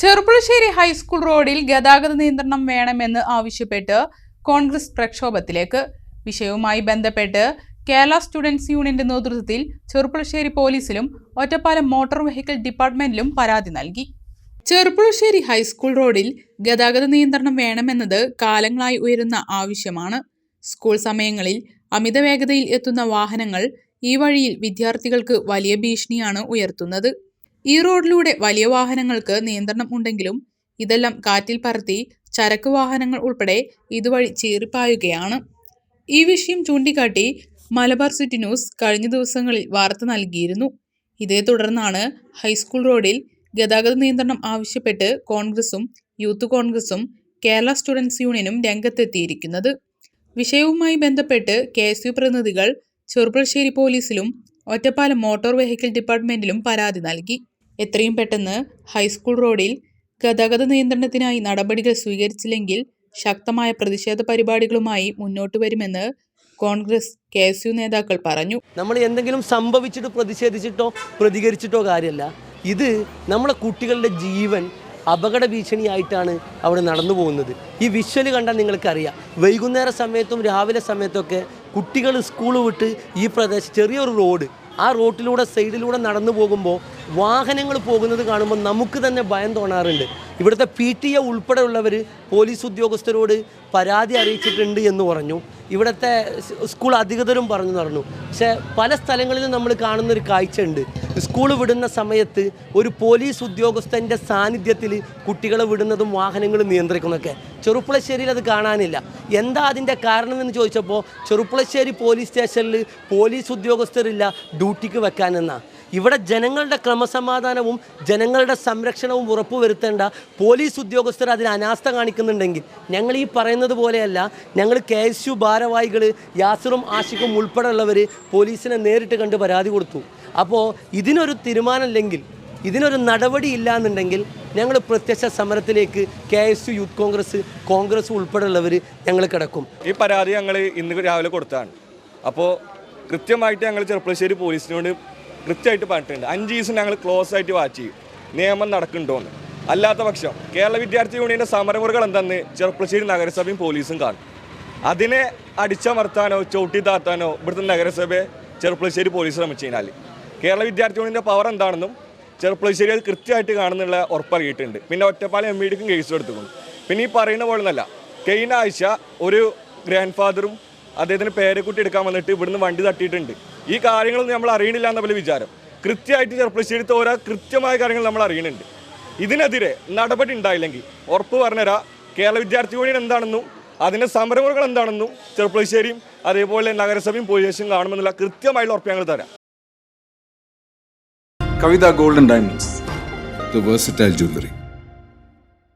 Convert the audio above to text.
Cherpulassery high school റോഡിൽ ഗതാഗത നിയന്ത്രണം വേണമെന്ന് ആവശ്യപ്പെട്ട് കോൺഗ്രസ് പ്രക്ഷോഭത്തിലേക്ക്. വിഷയവുമായി ബന്ധപ്പെട്ട് കേരള സ്റ്റുഡൻസ് യൂണിയന്റെ നേതൃത്വത്തിൽ ചെറുപ്പുളശ്ശേരി പോലീസിലും ഒറ്റപ്പാലം മോട്ടോർ വെഹിക്കിൾ ഡിപ്പാർട്ട്മെന്റിലും പരാതി നൽകി. ചെറുപ്പുളശ്ശേരി ഹൈസ്കൂൾ റോഡിൽ ഗതാഗത നിയന്ത്രണം വേണമെന്നത് കാലങ്ങളായി ഉയരുന്ന ആവശ്യമാണ്. സ്കൂൾ സമയങ്ങളിൽ അമിത വേഗതയിൽ എത്തുന്ന വാഹനങ്ങൾ ഈ വഴിയിൽ വിദ്യാർത്ഥികൾക്ക് വലിയ ഭീഷണിയാണ് ഉയർത്തുന്നത്. ഈ റോഡിലൂടെ വലിയ വാഹനങ്ങൾക്ക് നിയന്ത്രണം ഉണ്ടെങ്കിലും ഇതെല്ലാം കാറ്റിൽ പറത്തി ചരക്ക് വാഹനങ്ങൾ ഉൾപ്പെടെ ഇതുവഴി ചീറിപ്പായുകയാണ്. ഈ വിഷയം ചൂണ്ടിക്കാട്ടി മലബാർ സിറ്റി ന്യൂസ് കഴിഞ്ഞ ദിവസങ്ങളിൽ വാർത്ത നൽകിയിരുന്നു. ഇതേ തുടർന്നാണ് ഹൈസ്കൂൾ റോഡിൽ ഗതാഗത നിയന്ത്രണം ആവശ്യപ്പെട്ട് കോൺഗ്രസും യൂത്ത് കോൺഗ്രസും കേരള സ്റ്റുഡൻസ് യൂണിയനും രംഗത്തെത്തിയിരിക്കുന്നത്. വിഷയവുമായി ബന്ധപ്പെട്ട് കെ എസ് യു പ്രതിനിധികൾ ചെറുപ്പുളശ്ശേരി പോലീസിലും ഒറ്റപ്പാലം മോട്ടോർ വെഹിക്കിൾ ഡിപ്പാർട്ട്മെന്റിലും പരാതി നൽകി. എത്രയും പെട്ടെന്ന് ഹൈസ്കൂൾ റോഡിൽ ഗതാഗത നിയന്ത്രണത്തിനായി നടപടികൾ സ്വീകരിച്ചില്ലെങ്കിൽ ശക്തമായ പ്രതിഷേധ പരിപാടികളുമായി മുന്നോട്ട് വരുമെന്ന് കോൺഗ്രസ് കെ എസ് യു നേതാക്കൾ പറഞ്ഞു. നമ്മൾ എന്തെങ്കിലും സംഭവിച്ചിട്ട് പ്രതിഷേധിച്ചിട്ടോ പ്രതികരിച്ചിട്ടോ കാര്യമല്ല. ഇത് നമ്മളെ കുട്ടികളുടെ ജീവൻ അപകട ഭീഷണിയായിട്ടാണ് അവിടെ നടന്നു പോകുന്നത്. ഈ വിഷ്വൽ കണ്ടാൽ നിങ്ങൾക്കറിയാം. വൈകുന്നേര സമയത്തും രാവിലെ സമയത്തൊക്കെ കുട്ടികൾ സ്കൂൾ വിട്ട് ഈ പ്രദേശം ചെറിയൊരു റോഡ് ആ റോട്ടിലൂടെ സൈഡിലൂടെ നടന്നു പോകുമ്പോൾ വാഹനങ്ങൾ പോകുന്നത് കാണുമ്പോൾ നമുക്ക് തന്നെ ഭയം തോന്നാറുണ്ട്. ഇവിടുത്തെ പി ടി എ ഉൾപ്പെടെയുള്ളവർ പോലീസ് ഉദ്യോഗസ്ഥരോട് പരാതി അറിയിച്ചിട്ടുണ്ട് എന്ന് പറഞ്ഞു. ഇവിടുത്തെ സ്കൂൾ അധികൃതരും പറഞ്ഞു നടന്നു. പക്ഷേ പല സ്ഥലങ്ങളിലും നമ്മൾ കാണുന്നൊരു കാഴ്ചയുണ്ട്. സ്കൂൾ വിടുന്ന സമയത്ത് ഒരു പോലീസ് ഉദ്യോഗസ്ഥന്റെ സാന്നിധ്യത്തിൽ കുട്ടികളെ വിടുന്നതും വാഹനങ്ങൾ നിയന്ത്രിക്കുന്നതൊക്കെ. ചെറുപ്പുളശ്ശേരിയിൽ അത് കാണാനില്ല. എന്താ അതിന്റെ കാരണമെന്ന് ചോദിച്ചപ്പോൾ ചെറുപ്പുളശ്ശേരി പോലീസ് സ്റ്റേഷനിൽ പോലീസ് ഉദ്യോഗസ്ഥരില്ല ഡ്യൂട്ടിക്ക് വെക്കാനെന്നാ. ഇവിടെ ജനങ്ങളുടെ ക്രമസമാധാനവും ജനങ്ങളുടെ സംരക്ഷണവും ഉറപ്പുവരുത്തേണ്ട പോലീസ് ഉദ്യോഗസ്ഥർ അതിൽ അനാസ്ഥ കാണിക്കുന്നുണ്ടെങ്കിൽ ഞങ്ങൾ ഈ പറയുന്നത് പോലെയല്ല. ഞങ്ങൾ കെ എസ് യു ഭാരവാഹികൾ യാസിറും ആഷിഖും ഉൾപ്പെടെയുള്ളവർ പോലീസിനെ നേരിട്ട് കണ്ട് പരാതി കൊടുത്തു. അപ്പോൾ ഇതിനൊരു തീരുമാനമില്ലെങ്കിൽ ഇതിനൊരു നടപടി ഇല്ലാന്നുണ്ടെങ്കിൽ ഞങ്ങൾ പ്രത്യക്ഷ സമരത്തിലേക്ക് K S U youth Congress Congress ഉൾപ്പെടെയുള്ളവർ ഞങ്ങൾ കിടക്കും. ഈ പരാതി ഞങ്ങൾ ഇന്ന് രാവിലെ കൊടുത്താണ്. അപ്പോൾ കൃത്യമായിട്ട് ഞങ്ങൾ ചെറുപ്പശ്ശേരി പോലീസിനോട് കൃത്യമായിട്ട് പറഞ്ഞിട്ടുണ്ട്. അഞ്ച് ദിവസം ഞങ്ങൾ ക്ലോസ് ആയിട്ട് വാച്ച് ചെയ്യും. നിയമം നടക്കുന്നുണ്ടോ എന്ന് അല്ലാത്ത പക്ഷം കേരള വിദ്യാർത്ഥി യൂണിയന്റെ സമരമുറകൾ എന്തെന്ന് ചെറുപ്പശ്ശേരി നഗരസഭയും പോലീസും കാണും. അതിനെ അടിച്ചമർത്താനോ ചവിട്ടി താത്താനോ ഇവിടുത്തെ നഗരസഭയെ ചെറുപ്പശ്ശേരി പോലീസ് ശ്രമിച്ചു കഴിഞ്ഞാൽ കേരള വിദ്യാർത്ഥി യൂണിയന്റെ പവർ എന്താണെന്നും ചെറുപ്പശ്ശേരി അത് കൃത്യമായിട്ട് കാണുന്നുള്ള ഉറപ്പറിയിട്ടുണ്ട് പിന്നെ ഒറ്റപ്പാലം എം ഇഡിക്കും കേസ് എടുത്തുകൊണ്ട്. പിന്നെ ഈ പറയുന്ന പോലെ ഒന്നല്ല കഴിഞ്ഞ ആഴ്ച ഒരു ഗ്രാൻഡ് ഫാദറും അദ്ദേഹത്തിന് പേരെക്കുട്ടി എടുക്കാൻ വന്നിട്ട് ഇവിടുന്ന് വണ്ടി തട്ടിയിട്ടുണ്ട്. ഈ കാര്യങ്ങളൊന്നും നമ്മൾ അറിയണില്ല എന്ന പോലെ വിചാരം. കൃത്യമായിട്ട് ചെറുപ്പശ്ശേരിത്തെ ഓരോ കൃത്യമായ കാര്യങ്ങൾ നമ്മൾ അറിയണുണ്ട്. ഇതിനെതിരെ നടപടി ഉണ്ടായില്ലെങ്കിൽ ഉറപ്പ് പറഞ്ഞുതരാം കേരള വിദ്യാർത്ഥി യൂണിയൻ എന്താണെന്നും അതിന്റെ സമരമുറകൾ എന്താണെന്നും ചെറുപ്പശ്ശേരിയും അതേപോലെ നഗരസഭയും പോലീസും കാണുമെന്നുള്ള കൃത്യമായുള്ള ഉറപ്പ് ഞങ്ങൾ തരാം. Kavitha golden diamonds. ജ്വല്ലറി.